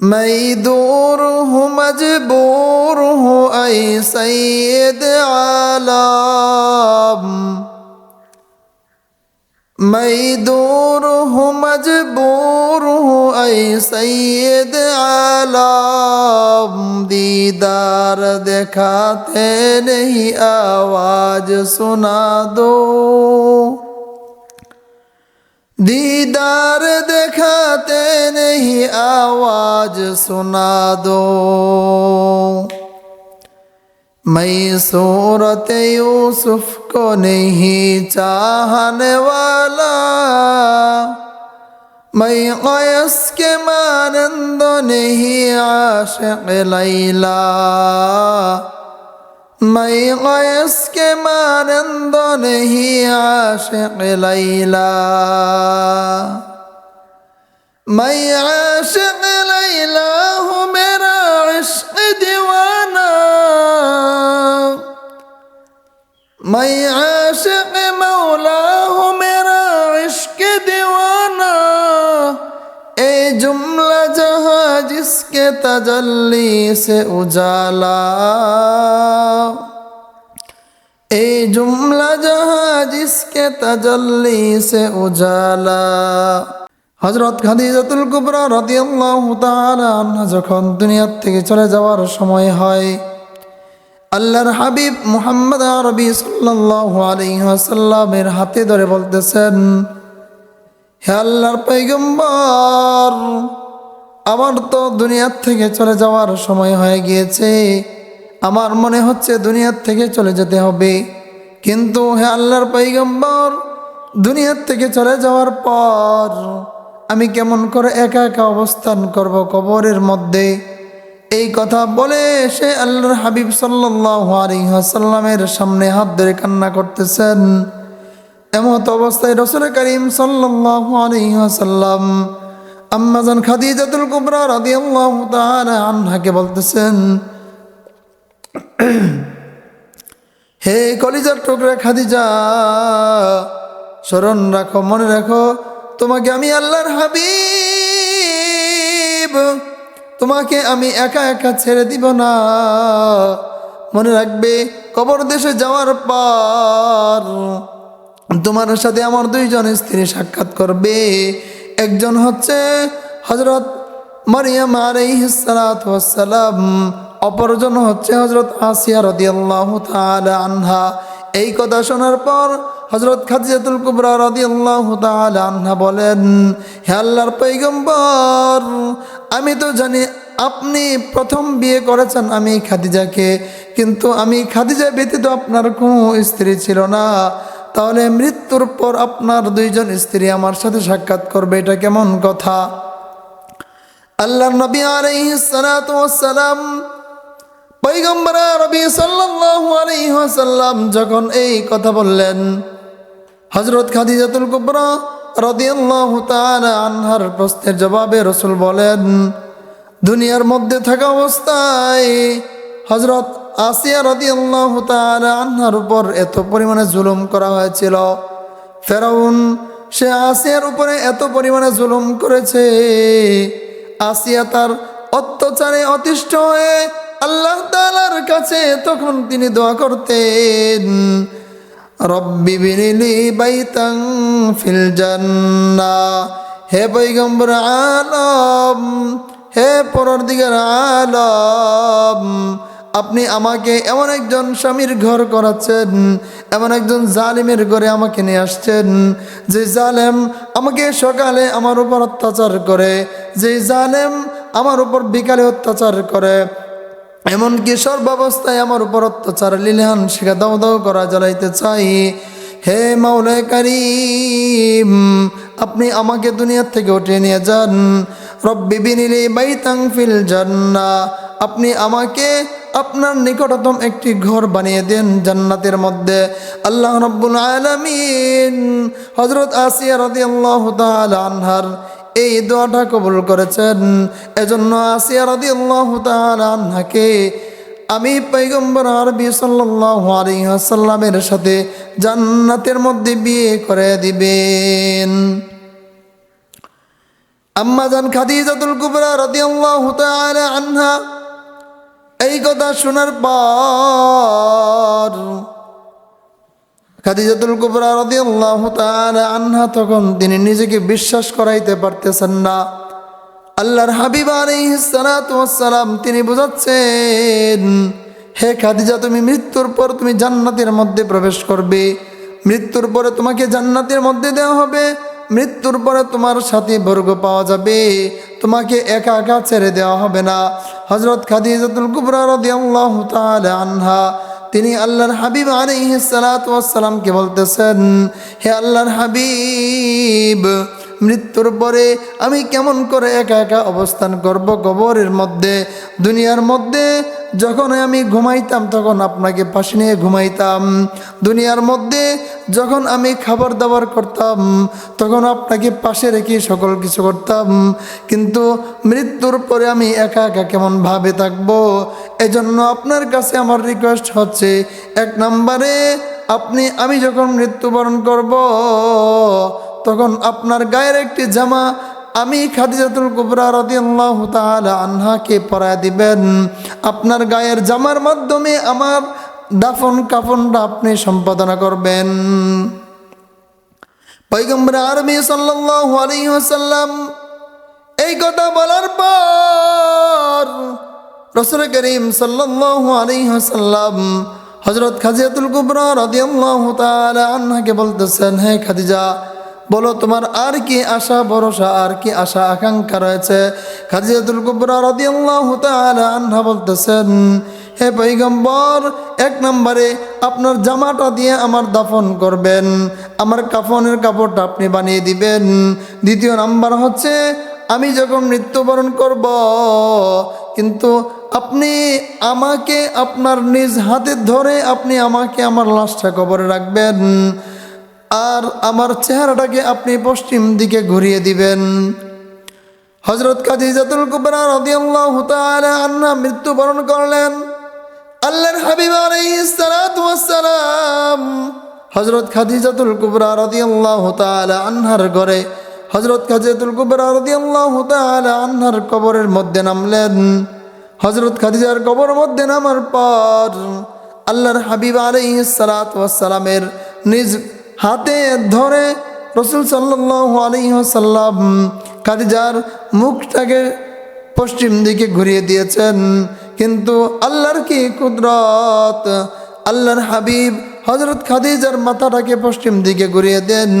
میں دور ہوں مجبور ہوں اے سید عالم میں دور ہوں مجبور ہوں اے سید عالم دیدار دکھاتے نہیں آواز سنا دو دیدار دکھاتے نہیں، آواز سنا دو۔ میں صورت یوسف کو نہیں چاہنے والا۔ میں قیس کے مانند نہیں، عاشق لیلہ मैं गैस के मानंद नहीं आशिक लैला मैं आशिक लैला हूँ मेरा इश्क दीवाना मैं आशिक मौला हूँ मेरा इश्क दीवाना ए जुमला जहाँ जिसके तजल्ली से उजाला ए जुमला जहाँ जिसके तजल्ली से उजाला হজরত খাদিজাতুল কুবরা রাদিয়াল্লাহু তাআলা আনহা যখন দুনিয়ার থেকে চলে যাওয়ার সময় হয় আল্লাহর হাবিব মুহাম্মদ আরবি সাল্লাল্লাহু আলাইহি ওয়াসাল্লামের হাতে ধরে বলতেছেন হে আল্লাহর পৈগম্বর আমার তো দুনিয়ার থেকে চলে যাওয়ার সময় হয়ে গিয়েছে। আমার মনে হচ্ছে দুনিয়ার থেকে চলে যেতে হবে। কিন্তু হে আল্লাহর পাইগম্বর দুনিয়ার থেকে চলে যাওয়ার পর আমি কেমন করে একা একা অবস্থান করব কবরের মধ্যে? এই কথা বলে সে আল্লাহর হাবিব ওয়াসাল্লামের সামনে হাত ধরে কান্না করতেছেন। এমত অবস্থায় রসুল করিম সাল্লাল্লাহু আলাইহি ওয়াসাল্লাম আম্মাজান খাদিজাতুল কুবরা রাদিয়াল্লাহু তাআলা আনহাকে বলতেছেন, হে কলিজার টুকরা খাদিজা, স্মরণ রাখো, মনে রাখো, তোমাকে আমি আল্লাহর হাবিব, তোমাকে আমি একা একা ছেড়ে দিব না। মনে রাখবে, কবর দেশে যাওয়ার পর তোমার সাথে আমার দুইজন স্ত্রী সাক্ষাৎ করবে। একজন হচ্ছে হজরত মারিয়াম আলাইহিসালাম অপরজন হচ্ছে হজরত আসিয়া রদিয়াল্লাহ তাআলা আনহা। এই কথা শোনার পর হজরত খাদিজাতুল কুবরা রদিয়াল্লাহ তাআলা আনহা বলেন, হে আল্লাহর আমি তো জানি আপনি প্রথম বিয়ে করেছেন আমি খাদিজাকে, কিন্তু আমি খাদিজা ব্যতীত আপনার কোনো স্ত্রী ছিল না। তাহলে মৃত্যুর পর আপনার দুইজন স্ত্রী আমার সাথে সাক্ষাৎ করবে, এটা কেমন কথা? আল্লাহ নবী ওয়াসসালাম, পয়গম্বর রবি ওয়াসাল্লাম যখন এই কথা বললেন, হযরত খাদিজাতুল কুবরা রাদিয়াল্লাহু আনহার প্রশ্নের জবাবে রসুল বলেন, দুনিয়ার মধ্যে থাকা অবস্থায় হযরত আসিয়া রাদিয়াল্লাহু তাআলা আনহার উপর এত পরিমাণে জুলুম করা হয়েছিল। ফেরাউন, সে আসিয়ার উপরে এত পরিমাণে জুলুম করেছে। আসিয়া তার অত্যাচারে অতিষ্ঠ হয়ে আল্লাহ তালার কাছে তখন তিনি দোয়া করতেন, রব্বি বাইতাং হে পৈগম্বর আলম, হে পরের দিকের আলম আপনি আমাকে এমন একজন স্বামীর ঘর করাচ্ছেন, এমন একজন জালিমের ঘরে আমাকে নিয়ে আসছেন, যে জালেম আমাকে সকালে আমার উপর অত্যাচার করে, যে জালেম আমার উপর বিকালে অত্যাচার করে, এমনকি সর্বাবস্থায় আমার উপর অত্যাচার লিলহান শিখা দাও দাও করা জ্বালাইতে চাই। হে মাওলা কারিম, আপনি আমাকে দুনিয়ার থেকে উঠিয়ে নিয়ে যান। রব্বি বিনিলি বাইতাং ফিল জান্না আপনি আমাকে আপনার নিকটতম একটি ঘর বানিয়ে দেন জান্নাতের মধ্যে। আল্লাহ রব্বুল আলামিন হজরত আসিয়া রাদিয়াল্লাহু তাআলা আনহার এই দোয়াটা কবুল করেছেন। এজন্য আসিয়া রাদিয়াল্লাহু তাআলা আনহাকে আমি পৈগম্বর আরবি ওয়াসাল্লামের সাথে জান্নাতের মধ্যে বিয়ে করে দিবেন। আম্মা জান খাদিজাতুল কুবরা রাদিয়াল্লাহু তাআলা আনহা এই কথা শোনার পর খাদিজাতুল কুবরা রাদিয়াল্লাহু আনহা তখন তিনি নিজেকে বিশ্বাস করাইতে পারতেছেন না। আল্লাহর হাবিব সালাম তিনি বোঝাচ্ছেন, হে খাদিজা, তুমি মৃত্যুর পর তুমি জান্নাতের মধ্যে প্রবেশ করবে। মৃত্যুর পরে তোমাকে জান্নাতের মধ্যে দেওয়া হবে। মৃত্যুর পরে তোমার সাথে বর্গ পাওয়া যাবে। তোমাকে একা একা ছেড়ে দেওয়া হবে না। হজরত খাদিজাতুল আনহা, তিনি আল্লাহর হাবিব আলাইহিস সালাতু ওয়াস সালামকে বলতেছেন, হে আল্লাহর হাবিব মৃত্যুর পরে আমি কেমন করে একা একা অবস্থান করব কবরের মধ্যে? দুনিয়ার মধ্যে যখন আমি ঘুমাইতাম, তখন আপনাকে পাশে নিয়ে ঘুমাইতাম। দুনিয়ার মধ্যে যখন আমি খাবার দাবার করতাম, তখন আপনাকে পাশে রেখে সকল কিছু করতাম। কিন্তু মৃত্যুর পরে আমি একা একা কেমন ভাবে থাকব? এজন্য আপনার কাছে আমার রিকোয়েস্ট হচ্ছে, এক নম্বরে, আপনি, আমি যখন মৃত্যুবরণ করব তখন আপনার গায়ের একটি জামা আমি খাদিজাতুল কুবরা রাদিয়াল্লাহু তাআলা আনহাকে পরায় দিবেন। আপনার গায়ের জামার মাধ্যমে আমার দাফন কাফনটা আপনি সম্পাদনা করবেন। পৈগম্বর আরবি সাল্লাল্লাহু আলাইহি এই কথা বলার পর রসুল করিম সাল্লাল্লাহু আলাইহি ওয়াসাল্লাম হযরত কুবরা রাদিয়াল্লাহু তাআলা আনহাকে বলতেছেন, হে খাদিজা বলো তোমার আর কি আশা, ভরসা, আর কি আশা, আকাঙ্ক্ষা রয়েছে? খাদিজাতুল কুবরা রাদিয়াল্লাহু তাআলা আনহা বলতেছেন, হে পৈগম্বর এক নম্বরে আপনার জামাটা দিয়ে আমার দাফন করবেন। আমার কাফনের কাপড়টা আপনি বানিয়ে দিবেন। দ্বিতীয় নাম্বার হচ্ছে, আমি যখন মৃত্যুবরণ করব, কিন্তু আপনি আমাকে আপনার নিজ হাতে ধরে আপনি আমাকে আমার লাশটা কবরে রাখবেন। আর আমার চেহারাটাকে আপনি পশ্চিম দিকে ঘুরিয়ে দিবেন। হজরত খাদিজাতুল কুবরা রাদিয়াল্লাহু তাআলা আন্না মৃত্যুবরণ করলেন। আল্লাহর হাবিব আলাইহিস সালাতু ওয়াস সালাম হযরত খাদিজাতুল কুবরা রাদিয়াল্লাহু তাআলা আনহার ঘরে হযরত খাদিজাতুল কুবরা রাদিয়াল্লাহু তাআলা আনহার কবরের মধ্যে নামলেন। হযরত খাদিজার কবরের মধ্যে নামার পর আল্লাহর হাবিব আলাইহিস সালাতু ওয়াসসালামের নিজ হাতে ধরে রসুল সাল্লাল্লাহু আলাইহি ওয়াসাল্লাম খাদিজার মুখটাকে পশ্চিম দিকে ঘুরিয়ে দিয়েছেন। কিন্তু আল্লাহর কি কুদরত? আল্লাহর হাবিব হজরত খাদিজার মাথাটাকে পশ্চিম দিকে ঘুরিয়ে দেন।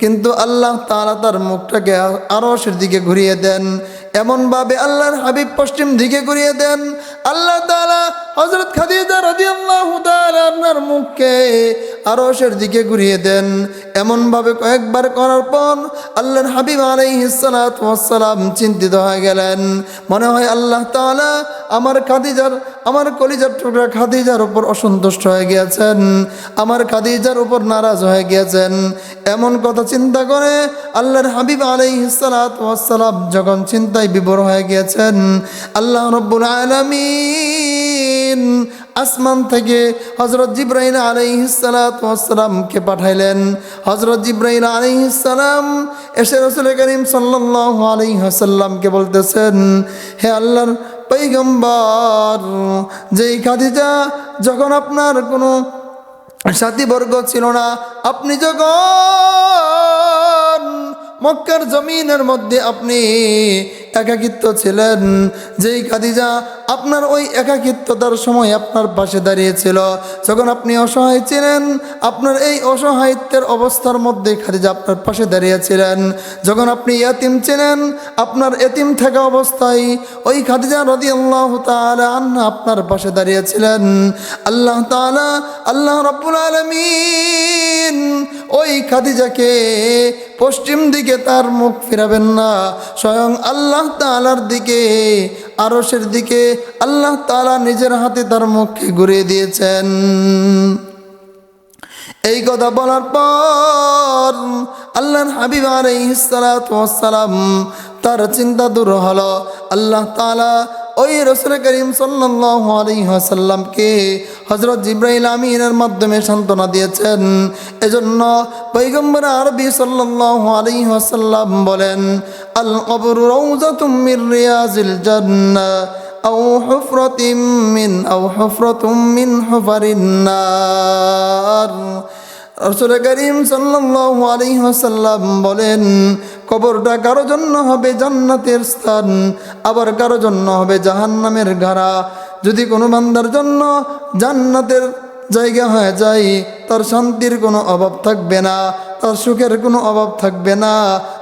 কিন্তু আল্লাহ তারা তার মুখটাকে আরশের দিকে ঘুরিয়ে দেন। এমনভাবে আল্লাহর হাবিব পশ্চিম দিকে ঘুরিয়ে দেন। আল্লাহ তাআলা হজরত খাদিজা রাদিয়াল্লাহু তাআলা আপনার মুখকে আরশের দিকে ঘুরিয়ে দেন। এমনভাবে কয়েকবার করার পর আল্লাহর হাবিব আলাইহিস সালাতু ওয়াস চিন্তিত হয়ে গেলেন। মনে হয় আল্লাহ তালা আমার খাদিজার, আমার কলিজার টুকরা খাদিজার উপর অসন্তুষ্ট হয়ে গিয়েছেন, আমার খাদিজার উপর নারাজ হয়ে গিয়েছেন। এমন কথা চিন্তা করে আল্লাহর হাবিব আলাইহিস সালাতু ওয়াস যখন চিন্তায় বিভোর হয়ে গিয়েছেন, আল্লাহ রব্বুল আলামিন আসমান থেকে হজরত জিব্রাইল আলাইহিসালামকে পাঠাইলেন। হজরত জিব্রাইল আলাইহিসালাম এসে রসুল করিম সাল্লাহ আলাইহাসাল্লামকে বলতেছেন, হে আল্লাহর পৈগম্বর, যেই খাদিজা যখন আপনার কোনো সাথীবর্গ ছিল না, আপনি যখন মক্কার জমিনের মধ্যে আপনি একাকিত্ব ছিলেন। যেই খাদিজা আপনার ওই একাকিত্বতার সময় আপনার পাশে দাঁড়িয়েছিল। যখন আপনি অসহায় ছিলেন, আপনার এই অসহায়িত্বের অবস্থার মধ্যে খাদিজা আপনার পাশে দাঁড়িয়েছিলেন। যখন আপনি এতিম ছিলেন, আপনার এতিম থাকা অবস্থায় ওই খাদিজা রদি আল্লাহ তালা আপনার পাশে দাঁড়িয়েছিলেন। আল্লাহ তালা আল্লাহ রব্বুল আলমিন ওই খাদিজাকে পশ্চিম দিকে তার মুখ ফিরাবেন না। স্বয়ং আল্লাহ তালার দিকে আরসের দিকে আল্লাহ তালা নিজের হাতে তার মুখকে ঘুরিয়ে দিয়েছেন। এই কথা বলার পর আল্লাহর হাবিব আলাইহিসালাম তার চিন্তা দূর হলো। আল্লাহ তালা ওই রসুল করিম সাল্লাহ আলহিহাসাল্লামকে হজরত জিব্রাইল আমিনের মাধ্যমে সান্ত্বনা দিয়েছেন এজন্য পৈগম্বর আরবি সাল্লাহ আলহিহাসাল্লাম বলেন আল কবর রৌজাতুম মির রিয়াজিল জান্নাহ أو حفرة من أو حفرة من حفر النار রসুল করিম সাল্লাল্লাহু আলাইহি বলেন, কবরটা কারও জন্য হবে জান্নাতের স্থান, আবার কারও জন্য হবে জাহান্নামের ঘাড়া। যদি কোনো বান্দার জন্য জান্নাতের জায়গা হয়ে যায়, তার শান্তির কোনো অভাব থাকবে না, তার সুখের কোনো অভাব থাকবে না,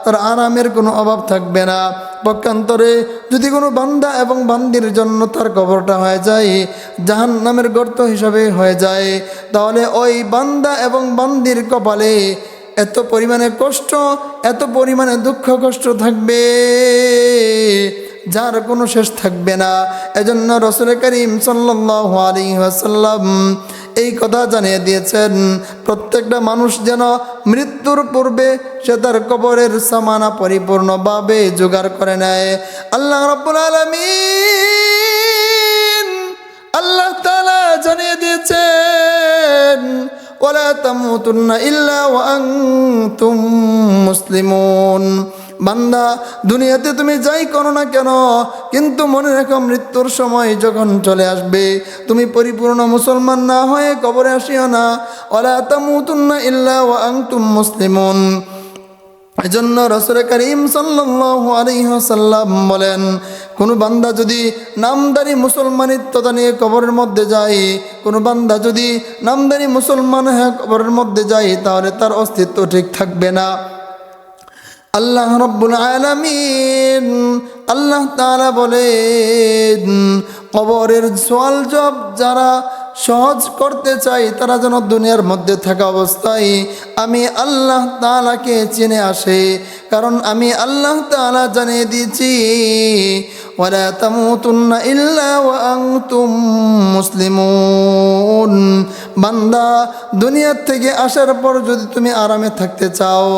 তার আরামের কোনো অভাব থাকবে না। পক্ষান্তরে যদি কোনো বান্দা এবং বান্দির জন্য তার কবরটা হয়ে যায় জাহান নামের গর্ত হিসাবে হয়ে যায়, তাহলে ওই বান্দা এবং বান্দির কপালে এত পরিমাণে কষ্ট, এত পরিমাণে দুঃখ কষ্ট থাকবে, যার কোনো শেষ থাকবে না। এজন্য রসুল করিম সাল্লাহ আলী আসাল্লাম এই কথা জানিয়ে দিয়েছেন। প্রত্যেকটা মানুষ যেন মৃত্যুর পূর্বে সে তার কবরের সামানা পরিপূর্ণভাবে জোগাড় করে নেয়। আল্লাহ রব্বুল আলমিন আল্লাহ তালা জানিয়ে দিয়েছেন ওলা তামুতুন্না ইল্লা ওয়া আনতুম মুসলিমুন। বান্দা, দুনিয়াতে তুমি যাই করো না কেন? কিন্তু মনে রেখো মৃত্যুর সময় যখন চলে আসবে, তুমি পরিপূর্ণ মুসলমান না হয়ে কবরে আসিও না। ওলা তামুতুন্না ইল্লা ওয়া আনতুম মুসলিমুন। এজন্য রসুল করিম সাল্লাল্লাহু আলাইহি ওয়াসাল্লাম বলেন, কোনো বান্দা যদি নামদারি মুসলমানিত্বতা নিয়ে কবরের মধ্যে যায়, কোনো বান্দা যদি নামদারি মুসলমান হয়ে কবরের মধ্যে যায়, তাহলে তার অস্তিত্ব ঠিক থাকবে না। আল্লাহ রব্বুল আলামিন আল্লাহ তারা বলেন, কবরের সোয়াল জব যারা সহজ করতে চাই তারা যেন দুনিয়ার মধ্যে থাকা অবস্থায় আমি আল্লাহ তালাকে চিনে আসে। কারণ আমি আল্লাহ তাআলা জানিয়ে দিয়েছি তামুতুন্না ইল্লা ওয়া আনতুম মুসলিমুন। বান্দা, দুনিয়ার থেকে আসার পর যদি তুমি আরামে থাকতে চাও,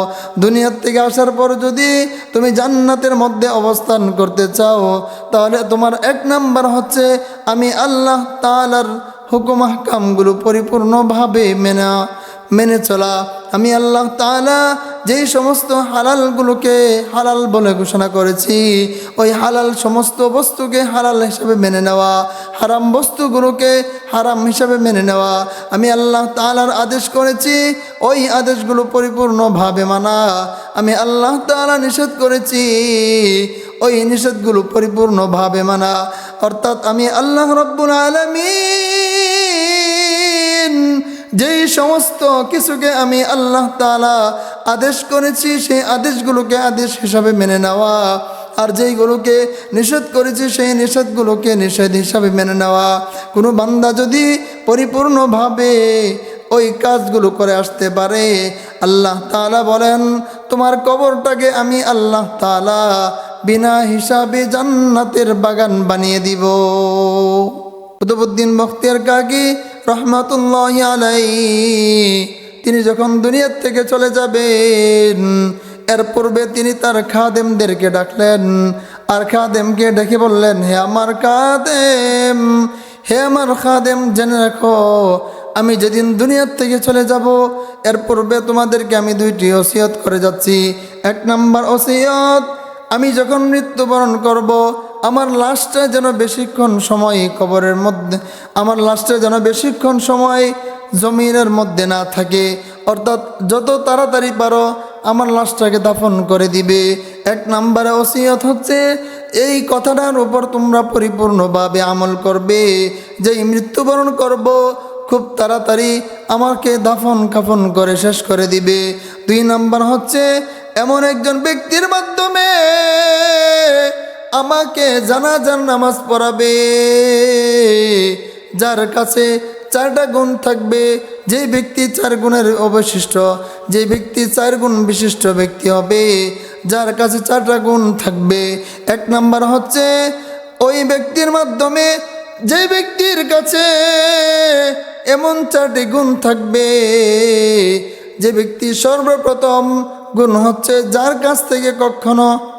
দুনিয়ার থেকে আসার পর যদি তুমি জান্নাতের মধ্যে অবস্থান করতে চাও, তাহলে তোমার এক নাম্বার হচ্ছে, আমি আল্লাহ তালার হুকুম হাকামগুলো পরিপূর্ণভাবে মেনা, মেনে চলা। আমি আল্লাহ তালা যেই সমস্ত হালালগুলোকে হালাল বলে ঘোষণা করেছি, ওই হালাল সমস্ত বস্তুকে হালাল হিসাবে মেনে নেওয়া, হারাম বস্তুগুলোকে হারাম হিসাবে মেনে নেওয়া, আমি আল্লাহ তালার আদেশ করেছি, ওই আদেশগুলো পরিপূর্ণভাবে মানা। আমি আল্লাহ তালা নিষেধ করেছি, ওই নিষেধগুলো পরিপূর্ণভাবে মানা। অর্থাৎ আমি আল্লাহ রব্বুল আলমিন যেই সমস্ত কিছুকে আমি আল্লাহ তালা আদেশ করেছি, সেই আদেশগুলোকে আদেশ হিসাবে মেনে নেওয়া। আর যেইগুলোকে নিষেধ করেছি, সেই নিষেধগুলোকে নিষেধ হিসাবে মেনে নেওয়া। কোনো বান্দা যদি পরিপূর্ণভাবে ওই কাজগুলো করে আসতে পারে, আল্লাহ তালা বলেন, তোমার কবরটাকে আমি আল্লাহ তালা বিনা হিসাবে জান্নাতের বাগান বানিয়ে দিব। কুতুবুদ্দিন বখতিয়ার কাকি রহমাতুল্লাহ আলাই তিনি যখন দুনিয়ার থেকে চলে যাবেন, এর পূর্বে তিনি তার খাদেমদেরকে ডাকলেন। আর খাদেমকে ডেকে বললেন, হে আমার খাদেম, হে আমার খাদেম, জেনে রাখো, আমি যেদিন দুনিয়ার থেকে চলে যাব, এর পূর্বে তোমাদেরকে আমি দুইটি ওসিয়ত করে যাচ্ছি। এক নাম্বার ওসিয়ত, আমি যখন মৃত্যুবরণ করব আমার লাশটা যেন বেশিক্ষণ সময় কবরের মধ্যে, আমার লাশটা যেন বেশিক্ষণ সময় জমিনের মধ্যে না থাকে। অর্থাৎ যত তাড়াতাড়ি পারো, আমার লাশটাকে দাফন করে দিবে। এক নম্বরে ওসিয়ত হচ্ছে, এই কথাটার উপর তোমরা পরিপূর্ণভাবে আমল করবে। যে মৃত্যুবরণ করব, খুব তাড়াতাড়ি আমাকে দাফন কাফন করে শেষ করে দিবে। দুই নাম্বার হচ্ছে, এমন একজন ব্যক্তির মাধ্যমে আমাকে জানাজার নামাজ পড়াবে। যার কাছে চারটা গুণ থাকবে, যে ব্যক্তি চার গুণের অবশিষ্ট, যে ব্যক্তি চার গুণ বিশিষ্ট ব্যক্তি হবে, যার কাছে চারটা গুণ থাকবে। এক নাম্বার হচ্ছে, ওই ব্যক্তির মাধ্যমে যে ব্যক্তির কাছে এমন চারটি গুণ থাকবে, যে ব্যক্তি সর্বপ্রথম গুণ হচ্ছে যার কাছ থেকে কখনো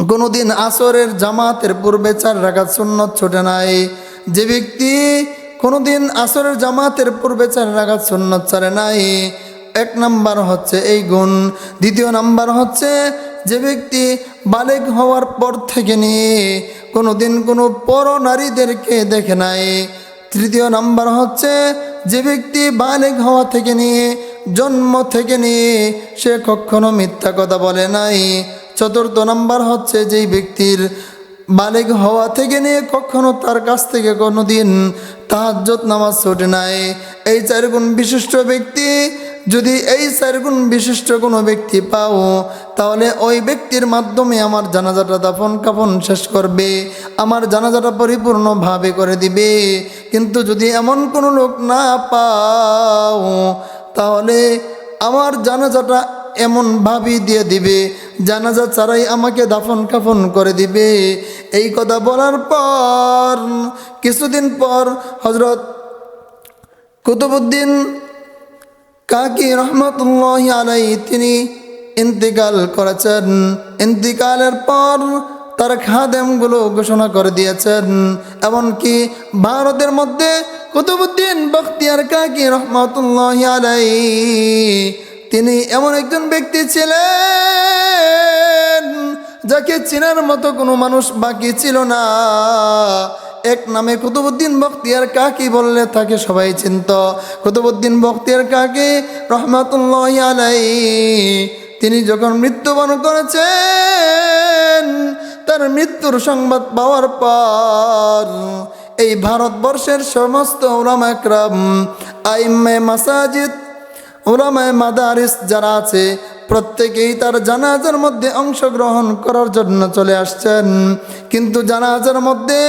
কোনোদিন আসরের জামাতের পূর্বে চার রাখাত সুন্নত ছোটে নাই। যে ব্যক্তি কোনোদিন আসরের জামাতের পূর্বে চার রাখাত সুন্নত ছাড়ে নাই, এক নাম্বার হচ্ছে এই গুণ। দ্বিতীয় নাম্বার হচ্ছে যে ব্যক্তি বালেক হওয়ার পর থেকে নিয়ে কোনো দিন কোনো পর নারীদেরকে দেখে নাই। তৃতীয় নাম্বার হচ্ছে যে ব্যক্তি বালেক হওয়া থেকে নিয়ে, জন্ম থেকে নিয়ে সে কখনো মিথ্যা কথা বলে নাই। চতুর্থ নাম্বার হচ্ছে যেই ব্যক্তির বালেক হওয়া থেকে নিয়ে কখনো তার কাছ থেকে কোনো দিন তাহাজ্জত নামাজ ছোটে নাই। এই চার গুণ বিশিষ্ট ব্যক্তি, যদি এই চার গুণ বিশিষ্ট কোনো ব্যক্তি পাও, তাহলে ওই ব্যক্তির মাধ্যমে আমার জানাজাটা দাফন কাফন শেষ করবে, আমার জানাজাটা পরিপূর্ণভাবে করে দিবে। কিন্তু যদি এমন কোনো লোক না পাও, তাহলে আমার জানাজাটা এমন ভাবি দিয়ে দিবে, জানাজা ছাড়াই আমাকে দাফন কাফন করে দিবে। এই কথা বলার পর, কিছুদিন পর হজরত কুতুবুদ্দিন কাকি রহমতুল্লাহ আলাই তিনি ইন্তিকাল করেছেন। ইন্তিকালের পর তার খাদেমগুলো ঘোষণা করে দিয়েছেন। এমনকি ভারতের মধ্যে কুতুবুদ্দিন বখতিয়ার কাকি রহমতুল্লাহ আলাই তিনি এমন একজন ব্যক্তি ছিলেন যাকে চেনার মতো কোনো মানুষ বাকি ছিল না। এক নামে কুতুবুদ্দিন বখতিয়ার কাকি বললে তাকে সবাই চিনত। কুতুবুদ্দিন বখতিয়ার কাকি রহমাতুল্লাহ আলাই তিনি যখন মৃত্যুবরণ করেছেন, তার মৃত্যুর সংবাদ পাওয়ার পর এই ভারতবর্ষের সমস্ত ওলামা একরাম আইম্মে মাসাজিদ ওলামায় মাদারিস যারা আছে, প্রত্যেকেই তার জানাজার মধ্যে অংশগ্রহণ করার জন্য চলে আসছেন। কিন্তু জানাজার মধ্যে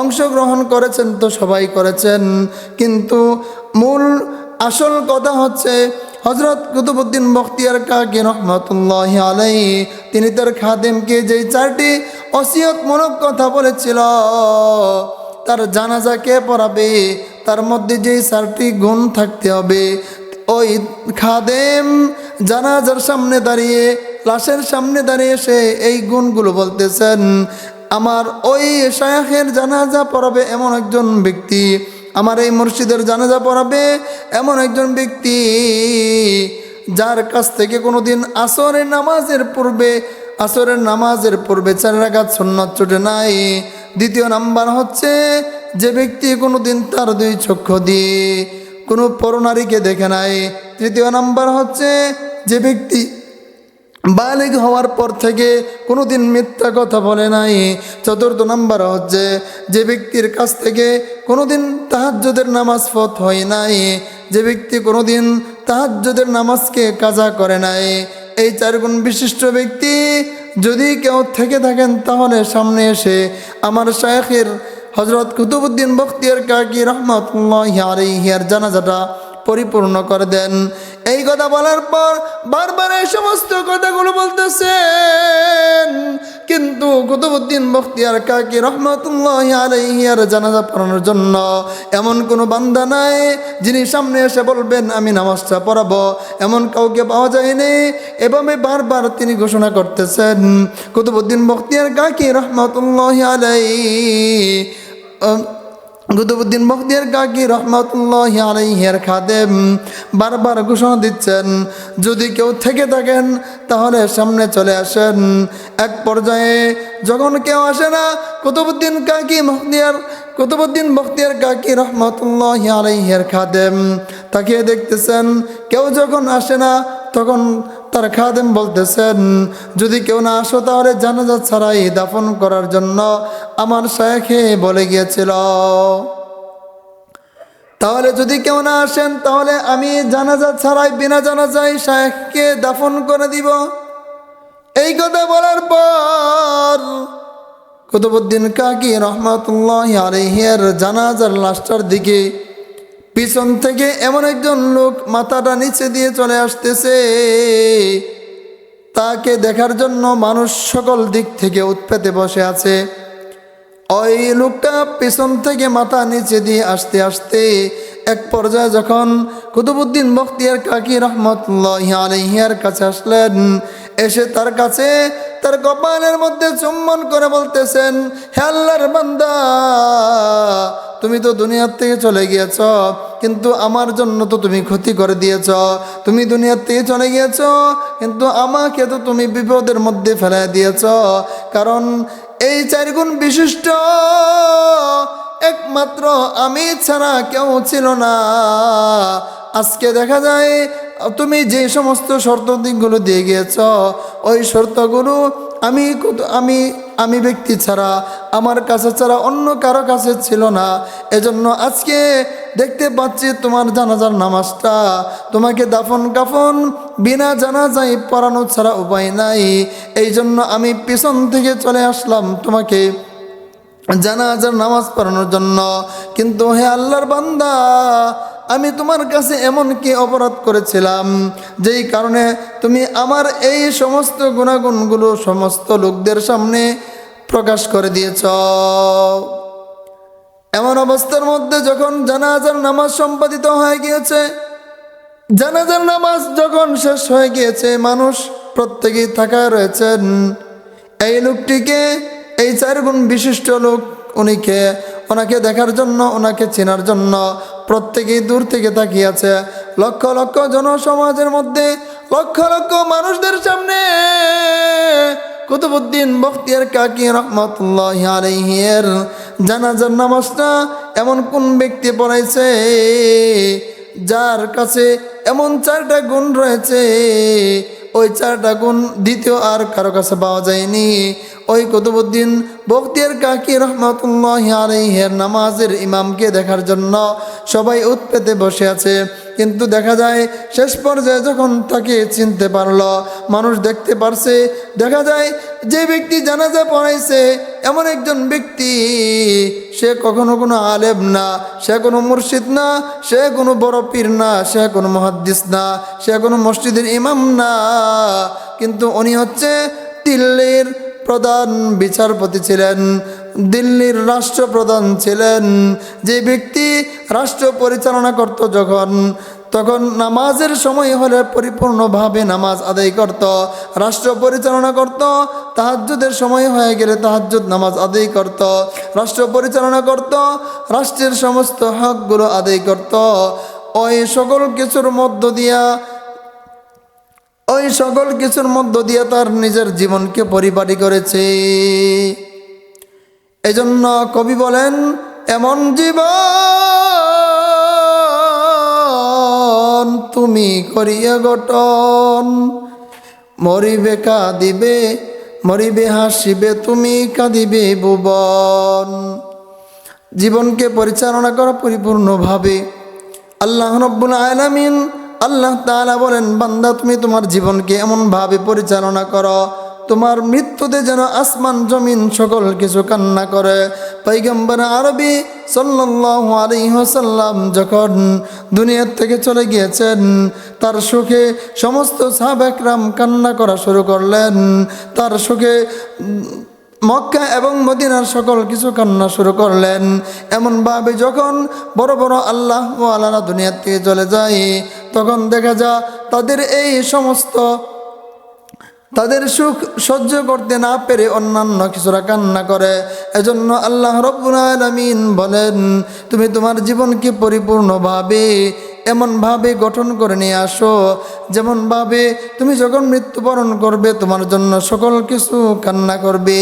অংশগ্রহণ করেছেন তো সবাই করেছেন। কিন্তু মূল আসল কথা হচ্ছে হজরত কুতুবুদ্দিন বখতিয়ার কাকি রহমতুল্লাহ আলাই তিনি তার খাদেমকে যেই চারটি অসিয়তমূলক কথা বলেছিল, তার জানাজা কে পড়াবে? তার মধ্যে যেই চারটি গুণ থাকতে হবে ওই খাদেম জানাজার সামনে দাঁড়িয়ে, লাশের সামনে দাঁড়িয়ে সে এই গুণগুলো বলতেছেন, আমার ওই শায়াখের জানাজা পড়াবে এমন একজন ব্যক্তি, আমার এই মসজিদের জানাজা পড়াবে এমন একজন ব্যক্তি, যার কাছ থেকে কোনোদিন আসরের নামাজের পূর্বে, আসরের নামাজের পূর্বে চার রাগাত সন্ন্যত চটে নাই। দ্বিতীয় নাম্বার হচ্ছে, যে ব্যক্তি কোনোদিন তার দুই চক্ষু দিয়ে কোনো পরনারীকে দেখে নাই। তৃতীয় নাম্বার হচ্ছে যে ব্যক্তি বালিগ হওয়ার পর থেকে কোনোদিন মিথ্যা কথা বলে নাই। চতুর্থ নাম্বার হচ্ছে যে ব্যক্তির কাছ থেকে কোনোদিন তাহাজ্যদের নামাজ পথ হয় নাই। যে ব্যক্তি কোনোদিন তাহাজ্যদের নামাজকে কাজা করে নাই। এই চারগুণ বিশিষ্ট ব্যক্তি যদি কেউ থেকে থাকেন তাহলে সামনে এসে আমার শায়েখের হজরত কুতুবুদ্দিন বখতিয়ার কাকি রহমতুল্লাহ আলিহিয়ার জানাজাটা পরিপূর্ণ করে দেন। এই কথা বলার পর বারবার এই সমস্ত কথাগুলো বলতেছেন। কিন্তু কুতুবুদ্দিন বখতিয়ার কাকি রহমতুল্লাহ আলাইহিয়ার জানাজা পড়ানোর জন্য এমন কোনো বান্দা নাই যিনি সামনে এসে বলবেন, আমি নামাজটা পড়াবো। এমন কাউকে পাওয়া যায়নি। এভাবে বারবার তিনি ঘোষণা করতেছেন। কুতুবুদ্দিন বখতিয়ার কাকি রহমতুল্লাহ আলাই কুতুবুদ্দিন বখতিয়ার কাকি রহমতুল্লাহ আলাইহিয়ার খাদেম বারবার ঘোষণা দিচ্ছেন, যদি কেউ থেকে থাকেন, তাহলে সামনে চলে আসেন। এক পর্যায়ে যখন কেউ আসে না, কুতুবুদ্দিন কাকি মখতিয়ার কুতুবুদ্দিন বখতিয়ার কাকি রহমতুল্লাহ আলাইহিয়ার খাদেম তাকিয়ে দেখতেছেন, কেউ যখন আসে না, তখন তার খাদেম বলতেছেন, যদি কেউ না আসো তাহলে জানাজা ছাড়াই দাফন করার জন্য আমার শায়েখে বলে গিয়েছিল। তাহলে যদি কেউ না আসেন তাহলে আমি জানাজা ছাড়াই বিনা জানাজাই শায়েখকে দাফন করে দিব। এই কথা বলার পর কুতুবুদ্দিন কাকি রহমতুল্লাহ আলহের জানাজার লাস্টার দিকে পিছন থেকে এমন একজন লোক মাথাটা নিচে দিয়ে চলে আসতেছে। তাকে দেখার জন্য মানুষ সকল দিক থেকে উৎপেতে বসে আছে। ওই লোকটা পেছন থেকে মাথা নিচে দিয়ে আসতে আসতে এক পর্যায়ে যখন কুতুবুদ্দিন বখতিয়ার কাকি রহমতুল্লাহ আলহিয়ার কাছে আসলেন এসে তার কাছে তার কপালের মধ্যে চুম্বন করে বলতেছেন, হে আল্লাহর বান্দা, তুমি তো দুনিয়ার থেকে চলে গিয়েছ, কিন্তু আমার জন্য তো তুমি ক্ষতি করে দিয়েছ। তুমি দুনিয়ার থেকে চলে গিয়েছ, কিন্তু আমাকে তো তুমি বিপদের মধ্যে ফেলাই দিয়েছ। কারণ এই চার গুণ বিশিষ্ট একমাত্র আমি ছাড়া কেউ ছিল না। আজকে দেখা যায় তুমি যে সমস্ত শর্ত দিকগুলো দিয়ে গিয়েছ, ওই শর্তগুলো আমি আমি আমি ব্যক্তি ছাড়া, আমার কাছে ছাড়া অন্য কারও কাছে ছিল না। এজন্য আজকে দেখতে পাচ্ছি তোমার জানাজার নামাজটা। তোমাকে দাফন কাফন বিনা জানাজাই পড়ানো ছাড়া উপায় নাই। এই জন্য আমি পিছন থেকে চলে আসলাম তোমাকে জানাজার নামাজ পড়ানোর জন্য। কিন্তু হে আল্লাহর বান্দা আমি তোমার কাছে এমন কি অপরাধ করেছিলাম? যেই কারণে তুমি আমার এই সমস্ত গুণাগুণগুলো সমস্ত লোকদের সামনে প্রকাশ করে দিয়েছ। এমন অবস্থার মধ্যে যখন জানাজার নামাজ সম্পাদিত হয়ে গিয়েছে, জানাজার নামাজ যখন শেষ হয়ে গিয়েছে, মানুষ প্রত্যেকেই থাকা রয়েছেন। এই লোকটিকে, এই চার গুণ বিশিষ্ট লোক উনিকে, ওনাকে দেখার জন্য, ওনাকে চেনার জন্য প্রত্যেকেই দূর থেকে তাকিয়েছে। লক্ষ লক্ষ জনসমাজের মধ্যে, লক্ষ লক্ষ মানুষদের সামনে। কুতুবুদ্দিন বখতিয়ার কাকি রহমতুল্লাহ আলহিয়ের জানাজার নামাজটা এমন কোন ব্যক্তি পড়াইছে যার কাছে এমন চারটা গুণ রয়েছে? ওই চারটা গুণ দ্বিতীয় আর কারও কাছে পাওয়া যায়নি। ওই কুতুবুদ্দিন বক্তিয়ার কাকি রহমতুল্লাহ আলহের নামাজের ইমামকে দেখার জন্য সবাই উৎপেতে বসে আছে। কিন্তু দেখা যায়, শেষ পর্যায়ে যখন তাকে চিনতে পারল, মানুষ দেখতে পারছে, দেখা যায় যে ব্যক্তি জানাজা পড়াইছে, এমন একজন ব্যক্তি, সে কখনো কোনো আলেম না, সে কোনো মুর্শিদ না, সে কোনো বড় পীর না, সে কোনো মহাদ্দিস না, সে কোনো মসজিদের ইমাম না। কিন্তু উনি হচ্ছে দিল্লির প্রধান বিচারপতি ছিলেন। দিল্লির রাষ্ট্রপ্রধান ছিলেন। যে ব্যক্তি রাষ্ট্র পরিচালনা করত যখন, তখন নামাজের সময় হলে পরিপূর্ণভাবে নামাজ আদায় করত। রাষ্ট্র পরিচালনা করত, তাহাজ্জুদের সময় হয়ে গেলে তাহাজ্জুদ নামাজ আদায় করত। রাষ্ট্র পরিচালনা করত, রাষ্ট্রের সমস্ত হকগুলো আদায় করত। ওই সকল কিছুর মধ্য দিয়া, ওই সকল কিছুর মধ্য দিয়ে তার নিজের জীবনকে পরিপাটি করেছে। এজন্য কবি বলেন, এমন জীবন তুমি করিয়া গঠন। মরিবে কাঁদিবে, মরিবে হাসিবে, তুমি কাঁদিবে ভুবন। জীবনকে পরিচালনা করা পরিপূর্ণভাবে। আল্লাহ রব্বুল আলামিন আল্লাহ তালা বলেন, বান্দা, তুমি তোমার জীবনকে এমনভাবে পরিচালনা করো তোমার মৃত্যুতে যেন আসমান, জমিন সকল কিছু কান্না করে। পৈগম্বর আরবি আলাইহি ওয়াসাল্লাম যখন দুনিয়ার থেকে চলে গিয়েছেন, তার সুখে সমস্ত সাহাবাকরাম কান্না করা শুরু করলেন। তার সুখে মক্কা এবং মদিনার সকল কিছু কান্না শুরু করলেন। এমনভাবে যখন বড় বড় আল্লাহ আল্লাহ দুনিয়ার থেকে চলে যায়, তখন দেখা যা তাদের এই সমস্ত তাদের সুখ সহ্য করতে না পেরে অন্যান্য কিছুরা কান্না করে। এজন্য আল্লাহ রব্বুল আলমিন বলেন, তুমি তোমার জীবনকে পরিপূর্ণভাবে এমনভাবে গঠন করে নিয়ে আসো। যেমনভাবে তুমি যখন মৃত্যুবরণ করবে, তোমার জন্য সকল কিছু কান্না করবে।